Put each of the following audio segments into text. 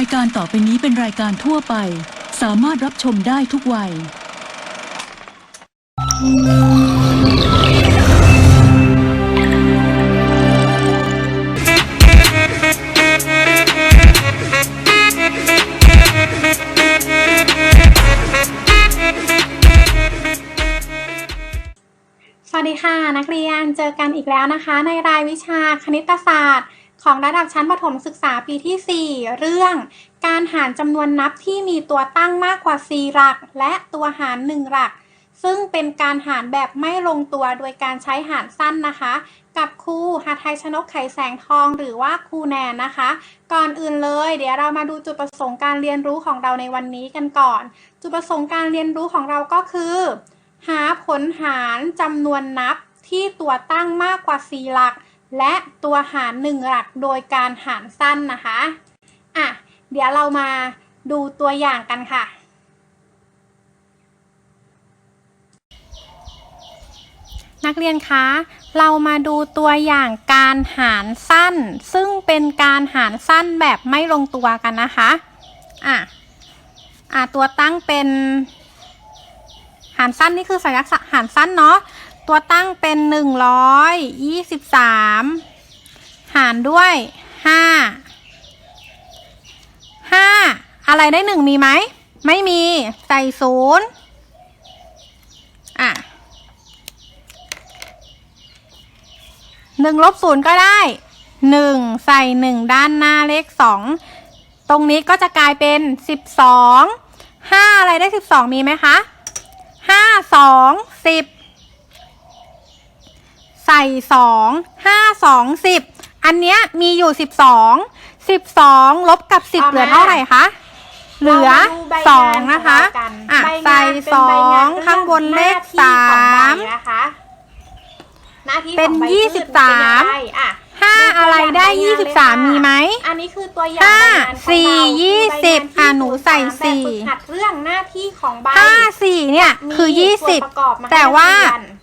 ายการต่อไปนี้เป็นรายการทั่วไป สามารถรับชมได้ทุกวัย สวัสดีค่ะ นักเรียนเจอกันอีกแล้วนะคะ ในรายวิชาคณิตศาสตร์ ของระดับชั้นประถมศึกษาปีที่ 4 เรื่อง การหารจำนวนนับที่มีตัวตั้งมากกว่า 4 หลัก และตัวหาร 1 หลัก ซึ่งเป็นการหารแบบไม่ลงตัวโดยการใช้หารสั้นนะคะ กับครูหาไทยชนกไขแสงทองหรือว่าครูแนนนะคะ ก่อนอื่นเลย เดี๋ยวเรามาดูจุดประสงค์การเรียนรู้ของเราในวันนี้กันก่อน จุดประสงค์การเรียนรู้ของเราก็คือ หาผลหารจำนวนนับที่ตัวตั้งมากกว่า 4 หลัก และตัวหาร1หลักโดยการหารสั้นนะคะอะเดี๋ยวเรามาดูตัวอย่างกันค่ะ นักเรียนคะ เรามาดูตัวอย่างการหารสั้น ซึ่งเป็นการหารสั้นแบบไม่ลงตัวกันนะคะอะอะตัวตั้งเป็น หารสั้นนี่คือสัญลักษณ์หารสั้นเนาะ ตัวตั้งเป็นหนึ่งร้อยยี่สิบสามหารด้วยห้าห้าอะไรได้หนึ่งมีไหม ไม่มีใส่ศูนย์อะหนึ่งลบศูนย์ก็ได้หนึ่งใส่หนึ่งด้านหน้าเลขสองตรงนี้ก็จะกลายเป็นสิบสองห้าอะไรได้สิบสองมีไหมคะห้าสองสิบ ใส่สองห้าสองสิบอันเนี้ยมีอยู่สิบสองสิบสองลบกับสิบเอามา เหลือเท่าไหร่คะเหลือเรามาดูใบสงาอนงของนะคะเรากันอะใบใส่งานเป็นสอใบงานงข้างบนเลขหน้าที่สาของใบมนะคะหน้าที่เป็นของใบยี่พืสิชบสาม เป็นยังไงอะ ห้าดูตัวอะไรได้อย่างใบงานยี่สิบสามเลยค่ะ มีไหม อันนี้คือตัวอย่างห้าใบงานของเราสี่คือยี่ใบสิบงานที่อะหนูใส่ศูนย์ามสี่ แบบฝึกหัดเรื่องหน้าที่ของใบห้าสี่เนี่ยคือมียี่สิบส่วนประกอบมให้แต่ว่านักเรียน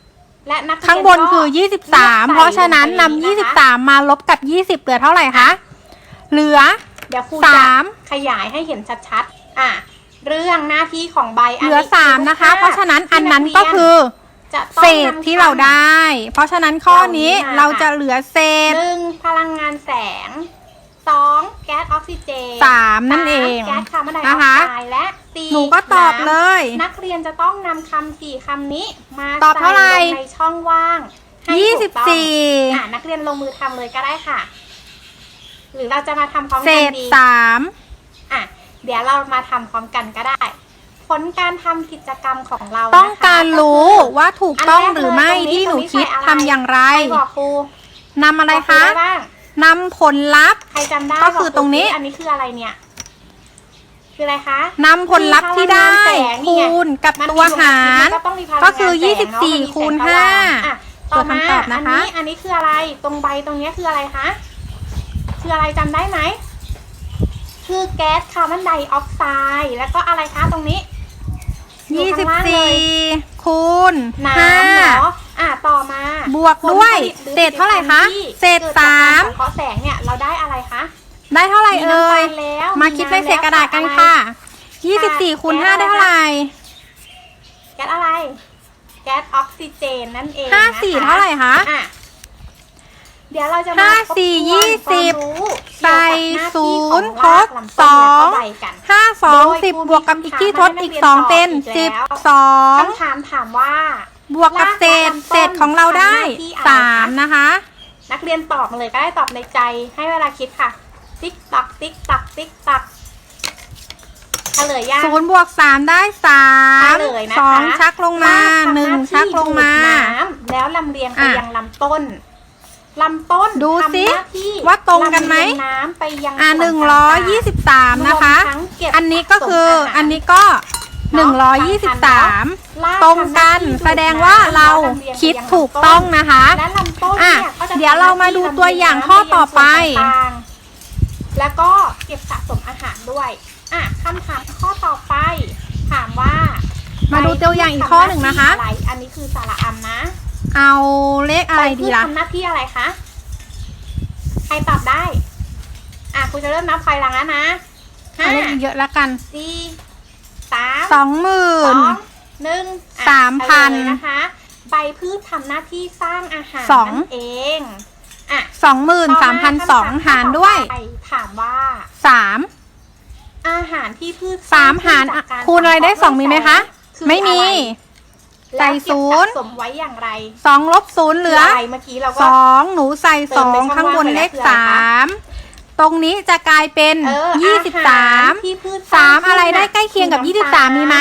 และนักเรียนข้างบนคือ ก็ยี่สิบสามเลือกใส่เพราะฉะนั้นลงไปนำนี้ยี่สิบนะคะสามมาลบกับยี่สิบเหลือเท่าไหร่คะ เหลือ เดี๋ยวครูสาจะมขยายให้เห็นชัดๆ อะ เรื่องหน้าที่ของใบเหลือคืสามนะคะรูปภพเพราะฉะนั้นอันนั้นที่ก็กเรียคือ จะต้องเศษนำที่เราได้ เพราะฉะนั้นข้อนี้เหล่านี้มาเราจะเหลือเศษ หนึ่งพลังงานแสงสองแก๊สออกซิเจนสามนั่นเอง สามแก๊สคาร์บอนไดออกนะคะ ไซด์และสี่หนูก็ตอบเลยน้ำนักเรียนจะต้องนำคำสี่คำนี้มาตอบเท่าไหร่ ใส่ลงในช่องว่างให้ยี่ถูสิบกต้องสี่อะนักเรียนลงมือทำเลยก็ได้ค่ะ หรือเราจะมาทำพร้อมเศกันษดี สามอะ เดี๋ยวเรามาทำพร้อมกันก็ได้ ผลการทำกิจกรรมของเราต้องนะคะการรู้ก็คือว่าถูกต้องอันแรกหรือไม่เลยตรงนี้ที่หนูตรงนี้คิดใส่อะไรทำอย่างไรใครบอกครูนำอะไรบอกคะได้บ้างนำผลลัพธ์ ใครจำได้ก็คือตรงนี้บกคสิอันนี้คืออะไรเนี่ย คืออะไรคะนำผลลัพธ์ที่ได้มีพลังงานแสงนี่ไงคูณกับมันตัวหารมันก็ต้องมีพลังงานก็คือแสงเนอะมันมี24แสงคูณสว่าง5อะต่อมาตัวคำตอบนะคะ อันนี้อันนี้คืออะไรตรงใบตรงเนี้ยคืออะไรคะคืออะไรจำได้ไหมคือแก๊สคาร์บอนไดออกไซด์แล้วก็อะไรคะตรงนี้อยู่ยี่สิข้างบล่างเลยสี่คูณน้ห้าำเนาะอะต่อมา บวกด้วยผลผลิตหรือเศษเท่าไหร่คะที่เศษกิดจกกรสามสังเคราะห์แสงเนี่ย เราได้อะไรคะ ได้เท่าไหร่มีเอ่น้ำตยลแล้วมาคิดเลขเศษกระดาษกันอไค่ะยี่สิบสี่คูณแก๊สห้าอะไรได้เท่าไหร่ แก๊สอะไร แก๊สออกซิเจนนั่นเองห้านะคะสี่เท่าไหร่คะอะเดี๋ยวเราจะมาห้าทบสี่ทวนยี่สิบความรู้ใส่เกี่ยวกับหน้าศูที่นย์ของรากทดลำต้นและสองก็ใบกันห้าสองโดยสิบครูบวกกับมีอีกที่ทดคำถามอีกให้สองนักเรีเป็ยนนตอบสิบอีกแล้วสองคำถามถามว่า บวกกับเศษรากและลำต้นเศษของเราได้ทำหน้าที่อะไรสามนะคะ นักเรียนตอบมาเลยก็ได้ตอบในใจให้เวลาคิดค่ะ ติ๊กตักติ๊กตักติ๊กตักเฉลยยังศูนย์บวกสามได้สามเฉลยนะคะ สองชักลงมาว่ทำหนึ่งาที่ชักลงมาดูดน้ำแล้วลำเลียงไปอะยังลำต้นลำต้นดูสิทำหน้าที่ว่าตรงกันไหม ลำเลียงน้ำไปยังอ่าส่หวนึ่งต่าร้อยๆยี่สิบสามนะคะ รวมทั้งเก็บอันนี้ก็คือสะสมอาหารอันนี้ก็หนึ่งร้อยยี่สิบสามลากตรงกันทำหาที่แสดงว่าเราดูดน้ำแล้วลำเลียงไปคิดยังถูกต้องนะคะ และลำต้นอะเนี่ยก็จะเดี๋ยวเรามาดูตัวอย่างข้อต่อไป ทำหน้าที่ แล้วก็เก็บสะสมอาหารด้วย อะคำถามข้อต่อไป ถามว่ามาดูตัวอย่างอีกข้อหนึ่งนะคะใบพืชทำหาที่อะไร อันนี้คือสาระอัมนะ เอาเลขอะไรดีล่ะใบพืชทำหน้าที่อะไรคะ ใครตอบได้ อะครูจะเริ่มนับถอยหลังแล้วนะห้าเอาเลขเยอะๆแล้วกันสี่สามสองหมื่สนองหนึ่งอะสามพันเฉลยนะคะ ใบพืชทำหน้าที่สร้างอาหารสองนั่นเอง อะสองหมื่นสามพันสองต่มหารด้วยคำถามต่อไปถามว่าสามอาหารที่พืชสามหารสร้งขึ้นจากกคูณอะไรได้สังเคสองมีไหมคะคือไม่มี อะไรใส่แล้วเก็บศูนย์สะสมไว้อย่างไรสองลบศูนย์เหลือคือะไรเมื่อกี้เราก็ สองหนูใส่เติสมอในงช่องข้างบนว่างไปเลขแล้วคืออะไรสาคะมตรงนี้จะกลายเป็นเออยี่สิบสามอหรที่พืชสามร้งขึ้นอะไรได้น่ใกล้เคียงกับอยี่สิบน้ำสามตลมีไหม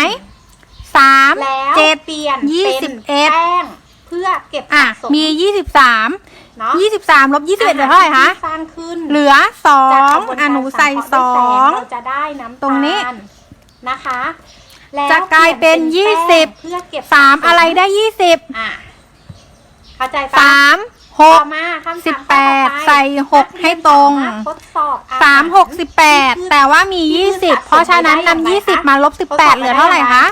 สามแล้วเจ็ด เปลี่ยนยี่เป็นสิบเอ็ดแป้งเพื่อเก็บอะสะสมมียี่สิบสาม เนาะยี่สิบสามลบยี่สิบเอ็ดเหลือเท่าไหร่คะที่สร้างขึ้นเหลือสอจากงกระบวนอะการหนูใส่งสเคราะห์องด้วยแสเราจะได้น้ำตาลตรงนี้นะคะแล้วจะกลายเป็นปลี่ยี่แป้งสิบเพื่อเก็บสามสอะไรได้ยี่สิบอะเข้าใจปะสามหต่กอมาคำถามสิบข้อแปต่อดไปใส่หกให้ตรงนักเยนสามารถทดสอบอหรสามหกสิบแปดที่พืชแต่ว่ามียี่สิบเพราะฉะนั้นนำยี่สิบมาลบสิบแปดเหลือเท่าไหร่คะ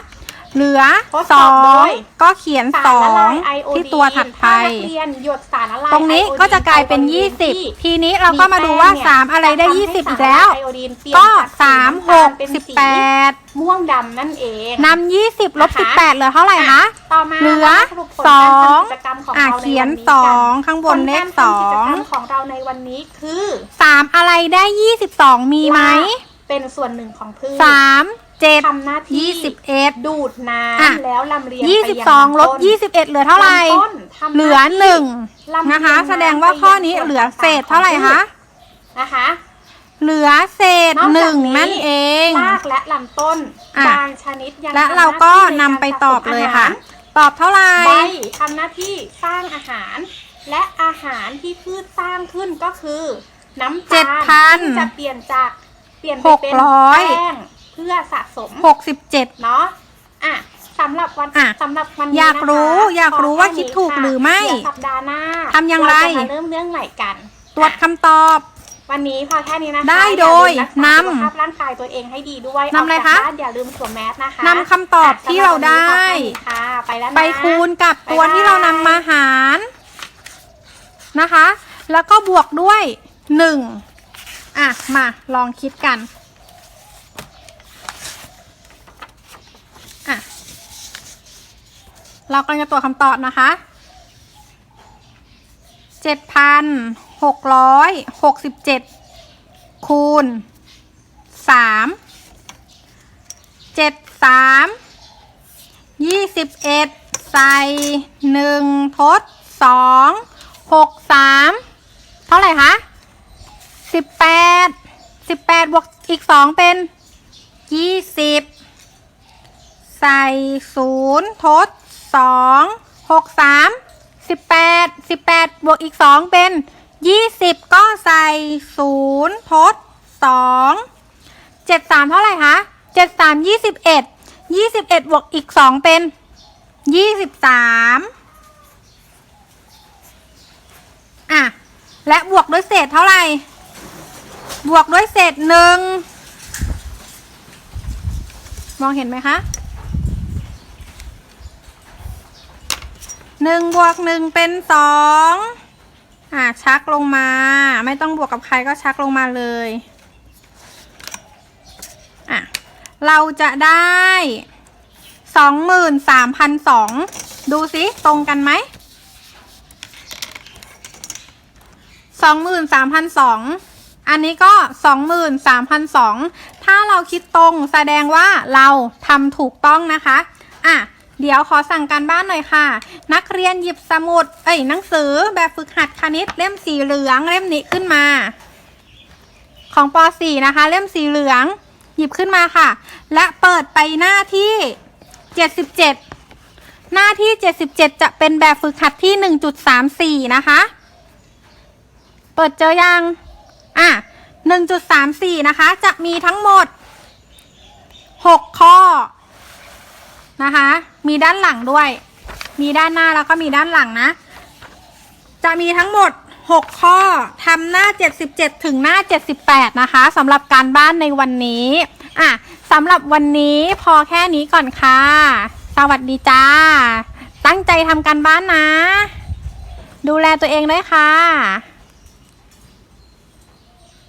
เหลือทดสสออบโดงย ก็เขียนสสารอละงลายไอโอดีนที่ตัวถัดไป ถ้านักเรียนหยดสารละลาย ตรงนี้ไอโอดีก็จะกลายเป็นไอโอดียี่สิบที่ทีนี้เราก็มาดูว่า แป้งเนี่ยสามอะไรได้จทำยี่สิบให้อีกแล้วารละายไอโอดีนเปลี่ยนก็จากสามหกเป็นสิบสีแปดม่วงดำนั่นเองนำยี่สิบลบนะคะสิบแปดเหลือเท่าไหร่คะ ต่อมาเหลือมาสรุปผลสการองทำกิจกรรมของอะเราในเขียนวันนี้สอกังข้างบนเลขผสกาอรทำกิจงกรรมของเราในวันนี้คือสามอะไรได้ยี่สิบสองมีไหมเป็นส่วนหนึ่งของพืชสาม เจ็ดทำหน้าที่ยี่สิบเอ็ดดูดน้อะำแล้วลำเลียงยี่ไปสิบยังสองลบต้นยี่สิบเอ็ดเหลือเท่าไหร่ลำต้นทำเหลือหนึ่งลำเลียนะคะำแสดงว่าข้อนี้เหลือเศษเท่าไหร่คะนะคะเหลือเศษนอกจากหนึ่งนี้นั่นเองรากและลำต้นอะบางชนิดยังและทำเราก็หน้นำที่ไปในตการอบเลยสสมค่ะอาหารตอบเท่าไหร่ใบทำหน้าที่สร้างอาหาร และอาหารที่พืชสร้างขึ้นก็คือ น้ำเจ็ตาดลพันซึ่งจะเปลี่ยนจากเปลี่ยนไปหกเป็นร้อยแป้ง เพื่อสะสมหกสิบเจ็ดเนาะอะสำหรับวันอะสำหรับวันนี้อยากรู้นะคะอยากรู้ว่าคิดถูกหรือไม่เดี๋ยวสัปดาห์หน้าทำอย่างไรเจะมาเริ่มเรื่องใหม่กัน ตรวจคำตอบ วันนี้พอแค่นี้นะคะได้โดยอาลืมรักษานำสุขภาพร่างกายตัวเองให้ดีด้วยนำอะไรกจากคะบ้านอย่าลืมสวมแมสนะคะนำคำตอบที่เราได้สำหรับวันนี้พอแค่นี้ค่ะไปแล้วนะไปคูณกับตัวบ๊ายบายที่เรานำมาหารนะคะ แล้วก็บวกด้วยหนึ่งอะ มาลองคิดกัน อะ เรากำลังจะตัวจคำตอบนะคะเจ็ดพันหกร้อยหกสิบเจ็ดคูณสามเจ็ดสามยี่สิบเอ็ดใส่หนึ่งทดสองหกสามเท่าไหร่คะสิบแปดสิบแปดบวกอีกสองเป็นยี่สิบใส่ศูนย์ทด สองหกสามสิบแปดสิบแปดบวกอีกสองเป็นยี่สิบก็ใส่ศูนย์ทดสองเจ็ดสามเท่าไหร่คะเจ็ดสามยี่สิบเอ็ดยี่สิบเอ็ดบวกอีกสองเป็นยี่สิบสามอะ และบวกด้วยเศษเท่าไหร่ บวกด้วยเศษหนึ่งมองเห็นไหมคะ หนึ่งบวกหนึ่งเป็นสองอะชักลงมา ไม่ต้องบวกกับใครก็ชักลงมาเลยอะเราจะได้สองหมื่นสามพันสองดูสิตรงกันไหมสองหมื่นสามพันสองอันนี้ก็สองหมื่นสามพันสองถ้าเราคิดตรงแสดงว่าเราทำถูกต้องนะคะ อะ เดี๋ยวขอสั่งการบ้านหน่อยค่ะ นักเรียนหยิบสมุด เอ้ยหนังสือแบบฝึกหัดคณิตเล่มสีเหลืองเล่มนี้ขึ้นมา ของป .4 นะคะ เล่มสีเหลือง หยิบขึ้นมาค่ะ และเปิดไปหน้าที่ 77 หน้าที่ 77 จะเป็นแบบฝึกหัดที่ 1.34 นะคะ เปิดเจอยัง อะ 1.34 นะคะ จะมีทั้งหมด 6 ข้อนะคะ มีด้านหลังด้วย มีด้านหน้าแล้วก็มีด้านหลังนะ จะมีทั้งหมด 6 ข้อทำหน้า 77 ถึงหน้า 78 นะคะสำหรับการบ้านในวันนี้อะสำหรับวันนี้พอแค่นี้ก่อนค่ะ สวัสดีจ้า ตั้งใจทำการบ้านนะ ดูแลตัวเองด้วยค่ะ